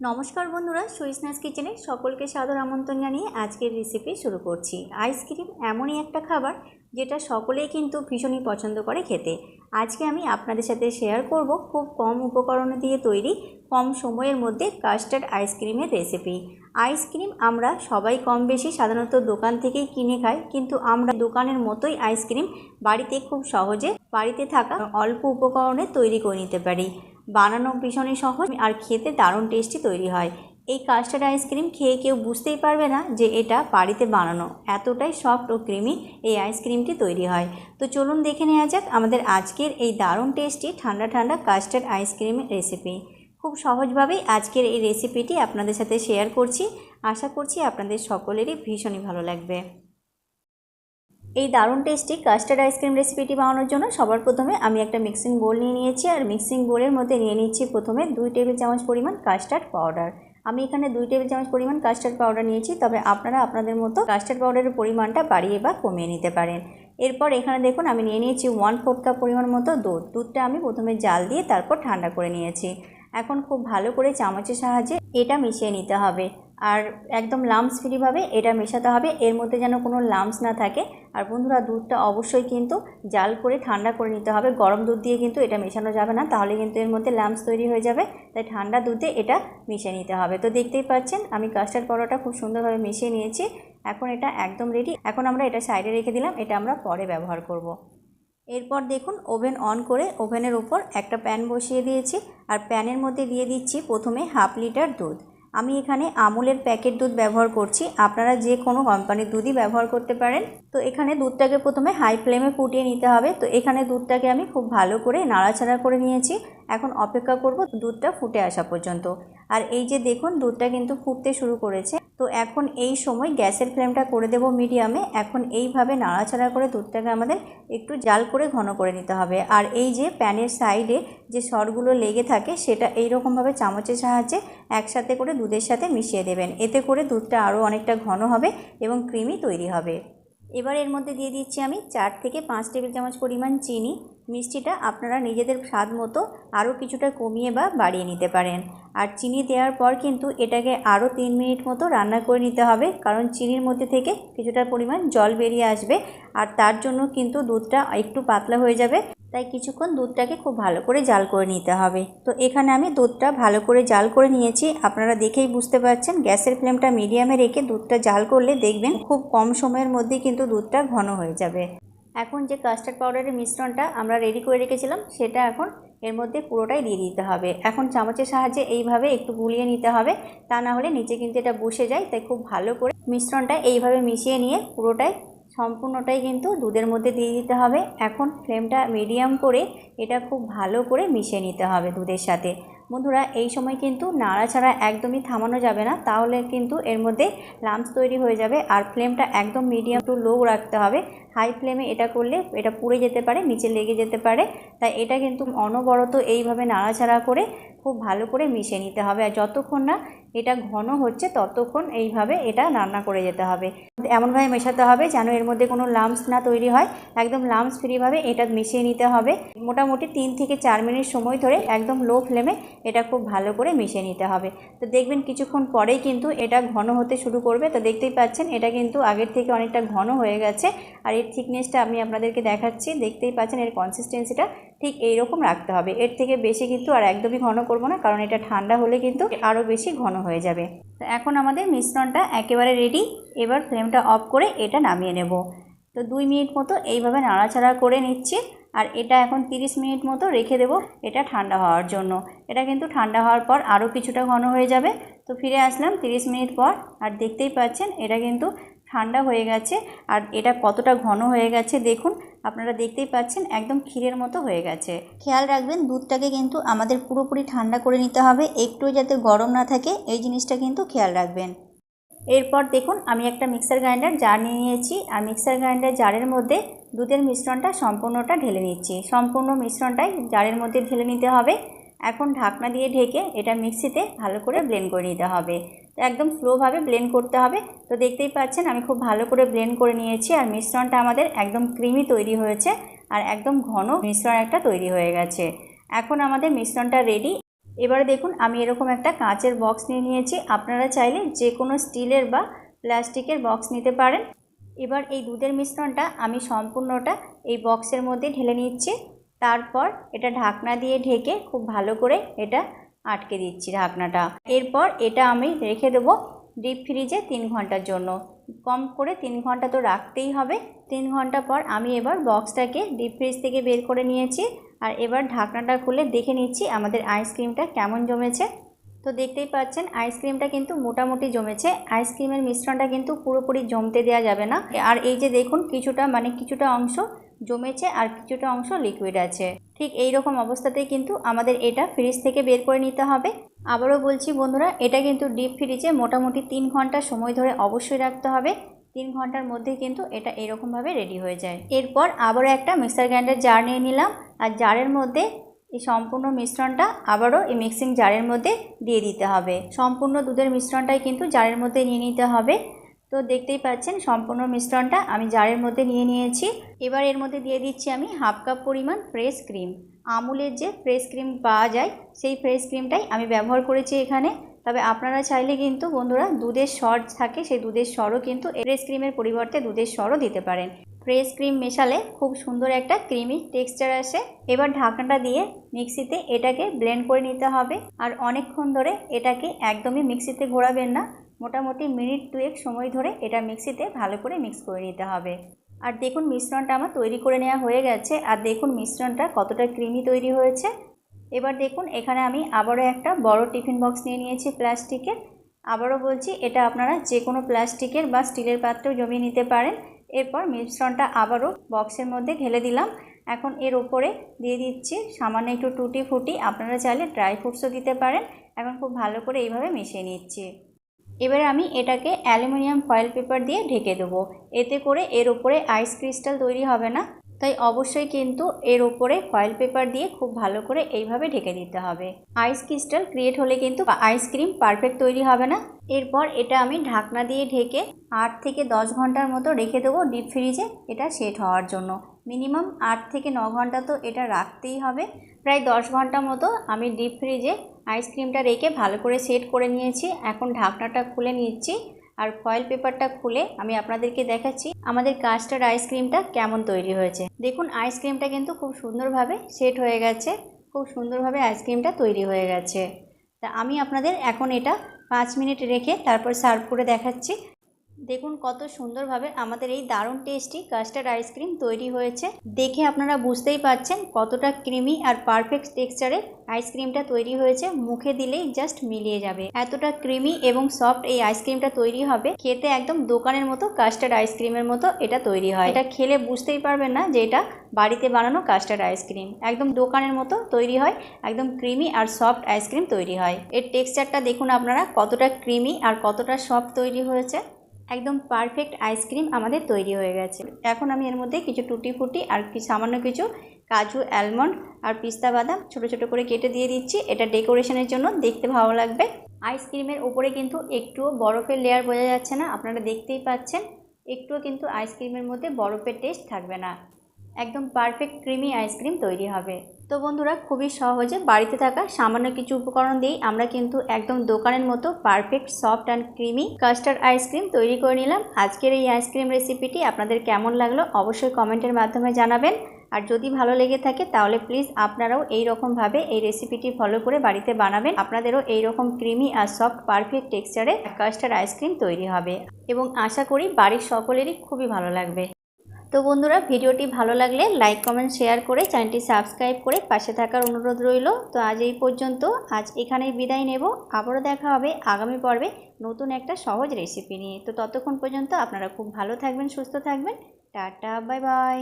নমস্কার বন্ধুরা সুইসনাস কিচেনে সকলকে সাদর আমন্ত্রণ জানিয়ে আজকের রেসিপি শুরু করছি। আইসক্রিম এমনই একটা খাবার যেটা সকলেই কিন্তু ভীষণই পছন্দ করে খেতে। আজকে আমি আপনাদের সাথে শেয়ার করব খুব কম উপকরণ দিয়ে তৈরি, কম সময়ের মধ্যে কাস্টার্ড আইসক্রিমের রেসিপি আইসক্রিম আমরা সবাই কম বেশি সাধারণত দোকান থেকেই কিনে খাই, কিন্তু আমরা দোকানের মতোই আইসক্রিম বাড়িতে খুব সহজে বাড়িতে থাকা অল্প উপকরণে তৈরি করে নিতে পারি। বানানো ভীষণই সহজ আর খেতে দারুণ টেস্টি তৈরি হয়। এই কাস্টার্ড আইসক্রিম খেয়ে কেউ বুঝতেই পারবে না যে এটা বাড়িতে বানানো। এতটাই সফট ও ক্রিমি এই আইসক্রিমটি তৈরি হয়। তো চলুন দেখে নেওয়া যাক আমাদের আজকের এই দারুণ টেস্টি, ঠান্ডা ঠান্ডা কাস্টার্ড আইসক্রিমের রেসিপি। খুব সহজভাবেই আজকের এই রেসিপিটি আপনাদের সাথে শেয়ার করছি। আশা করছি আপনাদের সকলেরই ভীষণই ভালো লাগবে। এই দারুণ টেস্টি কাস্টার্ড আইসক্রিম রেসিপিটি বানানোর জন্য সবার প্রথমে আমি একটা মিক্সিং বোল নিয়ে নিয়েছি আর মিক্সিং বোলের মধ্যে নিয়ে নিচ্ছি প্রথমে দুই টেবিল চামচ পরিমাণ কাস্টার্ড পাউডার আমি এখানে দুই টেবিল চামচ পরিমাণ কাস্টার্ড পাউডার নিয়েছি, তবে আপনারা আপনাদের মতো কাস্টার্ড পাউডারের পরিমাণটা বাড়িয়ে বা কমিয়ে নিতে পারেন। এরপর এখানে দেখুন আমি নিয়ে নিয়েছি ওয়ান ফোর্থ কাপ পরিমাণ মতো দুধ। দুধটা আমি প্রথমে জাল দিয়ে তারপর ঠান্ডা করে নিয়েছি। এখন খুব ভালো করে চামচের সাহায্যে এটা মিশিয়ে নিতে হবে। আর একদম লামস ফ্রিভাবে এটা মেশাতে হবে। এর মধ্যে যেন কোনো লামস না থাকে। আর বন্ধুরা, দুধটা অবশ্যই কিন্তু জাল করে ঠান্ডা করে নিতে হবে। গরম দুধ দিয়ে কিন্তু এটা মেশানো যাবে না, তাহলে কিন্তু এর মধ্যে লামস তৈরি হয়ে যাবে। তাই ঠান্ডা দুধে এটা মিশিয়ে নিতে হবে। তো দেখতেই পাচ্ছেন, আমি কাস্টার্ড পরোটা খুব সুন্দরভাবে মিশিয়ে নিয়েছি। এখন এটা একদম রেডি এখন আমরা এটা সাইডে রেখে দিলাম। এটা আমরা পরে ব্যবহার করব। এরপর দেখুন ওভেন অন করে ওভেনের উপর একটা প্যান বসিয়ে দিয়েছি। আর প্যানের মধ্যে দিয়ে দিচ্ছি প্রথমে হাফ লিটার দুধ। আমি এখানে আমুলের প্যাকেট দুধ ব্যবহার করছি। আপনারা যে কোনো কোম্পানির দুধই ব্যবহার করতে পারেন। তো এখানে দুধটাকে প্রথমে হাই ফ্লেমে ফুটিয়ে নিতে হবে। তো এখানে দুধটাকে আমি খুব ভালো করে নাড়াচাড়া করে নিয়েছি। এখন অপেক্ষা করব দুধটা ফুটে আসা পর্যন্ত। আর এই যে দেখুন, দুধটা কিন্তু ফুটতে শুরু করেছে। তো এখন এই সময় গ্যাসের ফ্লেমটা করে দেব মিডিয়ামে। এখন এইভাবে নাড়াচাড়া করে দুধটাকে আমাদের একটু জাল করে ঘন করে নিতে হবে। আর এই যে প্যানের সাইডে যে সরগুলো লেগে থাকে, সেটা এইরকমভাবে চামচের সাহায্যে একসাথে করে দুধের সাথে মিশিয়ে দেবেন। এতে করে দুধটা আরও অনেকটা ঘন হবে এবং ক্রিমি তৈরি হবে। এবার এর মধ্যে দিয়ে দিচ্ছি আমি চার থেকে পাঁচ টেবিল চামচ পরিমাণ চিনি। মিষ্টিটা আপনারা নিজেদের স্বাদ মতো আরও কিছুটা কমিয়ে বা বাড়িয়ে নিতে পারেন। আর চিনি দেওয়ার পর কিন্তু এটাকে আরও তিন মিনিট মতো রান্না করে নিতে হবে, কারণ চিনির মধ্যে থেকে কিছুটা পরিমাণ জল বেরিয়ে আসবে। আর তার জন্য কিন্তু দুধটা একটু পাতলা হয়ে যাবে। তাই কিছুক্ষণ দুধটাকে খুব ভালো করে জাল করে নিতে হবে। তো এখানে আমি দুধটা ভালো করে জাল করে নিয়েছি। আপনারা দেখেই বুঝতে পারছেন, গ্যাসের ফ্লেমটা মিডিয়ামে রেখে দুধটা জাল করলে দেখবেন খুব কম সময়ের মধ্যে কিন্তু দুধটা ঘন হয়ে যাবে। এখন যে কাস্টার্ড পাউডারের মিশ্রণটা আমরা রেডি করে রেখেছিলাম, সেটা এখন এর মধ্যে পুরোটাই দিয়ে দিতে হবে। এখন চামচের সাহায্যে এইভাবে একটু গুলিয়ে নিতে হবে। তা না হলে নিচে কিন্তু এটা বসে যায়, তাই খুব ভালো করে মিশ্রণটা এইভাবে মিশিয়ে নিয়ে পুরোটাই সম্পূর্ণটাই কিন্তু দুধের মধ্যে দিয়ে দিতে হবে। এখন ফ্লেমটা মিডিয়াম করে এটা খুব ভালো করে মিশিয়ে নিতে হবে দুধের সাথে। বন্ধুরা, এই সময় কিন্তু নাড়াচাড়া একদমই থামানো যাবে না। তাহলে কিন্তু এর মধ্যে লাম্পস তৈরি হয়ে যাবে আর ফ্লেমটা একদম মিডিয়াম টু লো রাখতে হবে। হাই ফ্লেমে এটা করলে এটা পুড়ে যেতে পারে, নিচে লেগে যেতে পারে। তাই এটা কিন্তু অনবরত এইভাবে নাড়াচাড়া করে খুব ভালো করে মিশিয়ে নিতে হবে। আর যতক্ষণ না এটা ঘন হচ্ছে, ততক্ষণ এইভাবে এটা রান্না করে যেতে হবে। এমনভাবে মেশাতে হবে যেন এর মধ্যে কোনো লাম্পস না তৈরি হয়। একদম লাম্পস ফ্রিভাবে এটা মিশিয়ে নিতে হবে। মোটামুটি তিন থেকে চার মিনিট সময় ধরে একদম লো ফ্লেমে এটা খুব ভালো করে মিশিয়ে নিতে হবে। তো দেখবেন কিছুক্ষণ পরেই কিন্তু এটা ঘন হতে শুরু করবে। তো দেখতেই পাচ্ছেন, এটা কিন্তু আগের থেকে অনেকটা ঘন হয়ে গেছে। আর এর থিকনেসটা আমি আপনাদেরকে দেখাচ্ছি। দেখতেই পাচ্ছেন, এর কনসিস্টেন্সিটা ঠিক এইরকম রাখতে হবে। এর থেকে বেশি কিন্তু আর একদমই ঘন করব না, কারণ এটা ঠান্ডা হলে কিন্তু আরও বেশি ঘন হয়ে যাবে। তো এখন আমাদের মিশ্রণটা একেবারে রেডি এবার ফ্লেমটা অফ করে এটা নামিয়ে নেব। তো দুই মিনিট মতো এইভাবে নাড়াচাড়া করে নিচ্ছি। আর এটা এখন 30 মিনিট মতো রেখে দেব এটা ঠান্ডা হওয়ার জন্য। এটা কিন্তু ঠান্ডা হওয়ার পর আরও কিছুটা ঘন হয়ে যাবে। তো ফিরে আসলাম 30 মিনিট পর আর দেখতেই পাচ্ছেন এটা কিন্তু ঠান্ডা হয়ে গেছে আর এটা কতটা ঘন হয়ে গেছে দেখুন। আপনারা দেখতেই পাচ্ছেন একদম ক্ষীরের মতো হয়ে গেছে। খেয়াল রাখবেন দুধটাকে কিন্তু আমাদের পুরোপুরি ঠান্ডা করে নিতে হবে, একটু যাতে গরম না থাকে, এই জিনিসটা কিন্তু খেয়াল রাখবেন। এরপর দেখুন, আমি একটা মিক্সার গ্রাইন্ডার জার নিয়ে নিয়েছি। আর মিক্সার গ্রাইন্ডার জারের মধ্যে দুধের মিশ্রণটা সম্পূর্ণটা ঢেলে নিচ্ছি। সম্পূর্ণ মিশ্রণটাই জারের মধ্যে ঢেলে নিতে হবে। এখন ঢাকনা দিয়ে ঢেকে এটা মিক্সিতে ভালো করে ব্লেন্ড করে নিতে হবে। তো একদম স্লোভাবে ব্লেন্ড করতে হবে। তো দেখতেই পাচ্ছেন, আমি খুব ভালো করে ব্লেন্ড করে নিয়েছি। আর মিশ্রণটা আমাদের একদম ক্রিমি তৈরি হয়েছে। আর একদম ঘন মিশ্রণ একটা তৈরি হয়ে গেছে। এখন আমাদের মিশ্রণটা রেডি এবারে দেখুন, আমি এরকম একটা কাঁচের বক্স নিয়ে নিয়েছি। আপনারা চাইলে যে কোনো স্টিলের বা প্লাস্টিকের বক্স নিতে পারেন। এবার এই দুধের মিশ্রণটা আমি সম্পূর্ণটা এই বক্সের মধ্যে ঢেলে নিচ্ছি। তারপর এটা ঢাকনা দিয়ে ঢেকে খুব ভালো করে এটা আটকে দিচ্ছি ঢাকনাটা। এরপর এটা আমি রেখে দেবো ডিপ ফ্রিজে তিন ঘণ্টার জন্য। কম করে তিন ঘণ্টা তো রাখতেই হবে। তিন ঘণ্টা পর আমি এবার বক্সটাকে ডিপ ফ্রিজ থেকে বের করে নিয়েছি। আর এবার ঢাকনাটা খুলে দেখে নিচ্ছি আমাদের আইসক্রিমটা কেমন জমেছে। তো দেখতেই পাচ্ছেন, আইসক্রিমটা কিন্তু মোটামুটি জমেছে। আইসক্রিমের মিশ্রণটা কিন্তু পুরোপুরি জমতে দেওয়া যাবে না। আর এই যে দেখুন, কিছুটা মানে কিছুটা অংশ জমেছে আর কিছুটা অংশ লিকুইড আছে। ঠিক এই রকম অবস্থাতেই কিন্তু আমাদের এটা ফ্রিজ থেকে বের করে নিতে হবে। আবারও বলছি বন্ধুরা, এটা কিন্তু ডিপ ফ্রিজে মোটামুটি তিন ঘণ্টা সময় ধরে অবশ্যই রাখতে হবে। তিন ঘণ্টার মধ্যে কিন্তু এটা এরকমভাবে রেডি হয়ে যায়। এরপর আবারও একটা মিক্সার গ্রাইন্ডার জার নিয়ে নিলাম আর জারের মধ্যে এই সম্পূর্ণ মিশ্রণটা আবারও এই মিক্সিং জারের মধ্যে দিয়ে দিতে হবে। সম্পূর্ণ দুধের মিশ্রণটাই কিন্তু জারের মধ্যে নিয়ে নিতে হবে। তো দেখতেই পাচ্ছেন সম্পূর্ণ মিশ্রণটা আমি জারের মধ্যে নিয়ে নিয়েছি। এবার এর মধ্যে দিয়ে দিচ্ছি আমি হাফ কাপ পরিমাণ ফ্রেশ ক্রিম আমুলের যে ফ্রেশ ক্রিম পাওয়া যায়, সেই ফ্রেশ ক্রিমটাই আমি ব্যবহার করেছি এখানে। তবে আপনারা চাইলে কিন্তু বন্ধুরা দুধের সর থাকে, সেই দুধের সরও কিন্তু ফ্রেশ ক্রিমের পরিবর্তে দুধের সরও দিতে পারেন। ফ্রেশ ক্রিম মেশালে খুব সুন্দর একটা ক্রিমি টেক্সচার আসে। এবার ঢাকনাটা দিয়ে মিক্সিতে এটাকে ব্লেন্ড করে নিতে হবে। আর অনেকক্ষণ ধরে এটাকে একদমই মিক্সিতে ঘোরাবেন না। মোটামুটি মিনিট দুয়েক সময় ধরে এটা মিক্সিতে ভালো করে মিক্স করে নিতে হবে। আর দেখুন মিশ্রণটা আমার তৈরি করে নেওয়া হয়ে গেছে। আর দেখুন মিশ্রণটা কতটা ক্রিমি তৈরি হয়েছে। এবার দেখুন, এখানে আমি আবারও একটা বড় টিফিন বক্স নিয়ে নিয়েছি প্লাস্টিকের আবারও বলছি, এটা আপনারা যে কোনো প্লাস্টিকের বা স্টিলের পাত্রেও জমিয়ে নিতে পারেন। এরপর মিশ্রণটা আবারও বক্সের মধ্যে ঢেলে দিলাম। এখন এর ওপরে দিয়ে দিচ্ছি সামান্য একটু টুটি ফুটি। আপনারা চাইলে ড্রাই ফ্রুটসও দিতে পারেন। এখন খুব ভালো করে এইভাবে মিশিয়ে নিচ্ছি। এবার আমি এটাকে অ্যালুমিনিয়াম ফয়েল পেপার দিয়ে ঢেকে দেবো। এতে করে এর ওপরে আইস ক্রিস্টাল তৈরি হবে না। তাই অবশ্যই কিন্তু এর উপরে ফয়েল পেপার দিয়ে খুব ভালো করে এইভাবে ঢেকে দিতে হবে। আইস ক্রিস্টাল ক্রিয়েট হলে কিন্তু আইসক্রিম পারফেক্ট তৈরি হবে না। এরপর এটা আমি ঢাকনা দিয়ে ঢেকে আট থেকে দশ ঘণ্টার মতো রেখে দেবো ডিপ ফ্রিজে এটা সেট হওয়ার জন্য। মিনিমাম আট থেকে ন ঘণ্টা তো এটা রাখতেই হবে। প্রায় দশ ঘণ্টা মতো আমি ডিপ ফ্রিজে আইসক্রিমটা রেখে ভালো করে সেট করে নিয়েছি। এখন ঢাকনাটা খুলে নিচ্ছি। আর ফয়েল পেপারটা খুলে আমি আপনাদেরকে দেখাচ্ছি আমাদের কাস্টার্ড আইসক্রিমটা কেমন তৈরি হয়েছে। দেখুন আইসক্রিমটা কিন্তু খুব সুন্দরভাবে সেট হয়ে গেছে। খুব সুন্দরভাবে আইসক্রিমটা তৈরি হয়ে গেছে। তা আমি আপনাদের এখন এটা পাঁচ মিনিট রেখে তারপর সার্ভ করে দেখাচ্ছি। দেখুন কত সুন্দরভাবে আমাদের এই দারুণ টেস্টি কাস্টার্ড আইসক্রিম তৈরি হয়েছে। দেখে আপনারা বুঝতেই পাচ্ছেন কতটা ক্রিমি আর পারফেক্ট টেক্সচারের আইসক্রিমটা তৈরি হয়েছে। মুখে দিলেই জাস্ট মিলিয়ে যাবে। এতটা ক্রিমি এবং সফট এই আইসক্রিমটা তৈরি হবে, খেতে একদম দোকানের মতো কাস্টার্ড আইসক্রিমের মতো এটা তৈরি হয়। এটা খেলে বুঝতেই পারবেন না যে এটা বাড়িতে বানানো কাস্টার্ড আইসক্রিম একদম দোকানের মতো তৈরি হয়, একদম ক্রিমি আর সফট আইসক্রিম তৈরি হয়। এর টেক্সচারটা দেখুন আপনারা কতটা ক্রিমি আর কতটা সফট তৈরি হয়েছে। একদম পারফেক্ট আইসক্রিম আমাদের তৈরি হয়ে গেছে। এখন আমি এর মধ্যে কিছু টুটি ফুটি আর সামান্য কিছু কাজু অ্যালমন্ড আর পিস্তা বাদাম ছোটো ছোটো করে কেটে দিয়ে দিচ্ছি। এটা ডেকোরেশনের জন্য দেখতে ভালো লাগবে। আইসক্রিমের উপরে কিন্তু একটুও বরফের লেয়ার বোঝা যাচ্ছে না, আপনারা দেখতেই পাচ্ছেন। একটুও কিন্তু আইসক্রিমের মধ্যে বরফের টেস্ট থাকবে না। একদম পারফেক্ট ক্রিমি আইসক্রিম তৈরি হবে। তো বন্ধুরা, খুবই সহজে বাড়িতে থাকা সামান্য কিছু উপকরণ দিয়েই আমরা কিন্তু একদম দোকানের মতো perfect soft and creamy custard ice cream তৈরি করে নিলাম। আজকের এই আইসক্রিম রেসিপিটি আপনাদের কেমন লাগল অবশ্যই কমেন্টের মাধ্যমে জানাবেন। আর যদি ভালো লেগে থাকে তাহলে প্লিজ আপনারাও এই রকমভাবে এই রেসিপিটি ফলো করে বাড়িতে বানাবেন। আপনাদেরও এই রকম ক্রিমি আর সফট পারফেক্ট টেক্সচারে কাস্টার্ড আইসক্রিম তৈরি হবে। এবং আশা করি বাড়ির সকলেরই খুবই ভালো লাগবে। তো বন্ধুরা, ভিডিওটি ভালো লাগলে লাইক কমেন্ট শেয়ার করে চ্যানেলটি সাবস্ক্রাইব করে পাশে থাকার অনুরোধ রইল। তো আজ এই পর্যন্ত, আজ এখানেই বিদায় নেব। আবারও দেখা হবে আগামী পর্বে নতুন একটা সহজ রেসিপি নিয়ে। তো ততক্ষণ পর্যন্ত আপনারা খুব ভালো থাকবেন, সুস্থ থাকবেন। Tata bye bye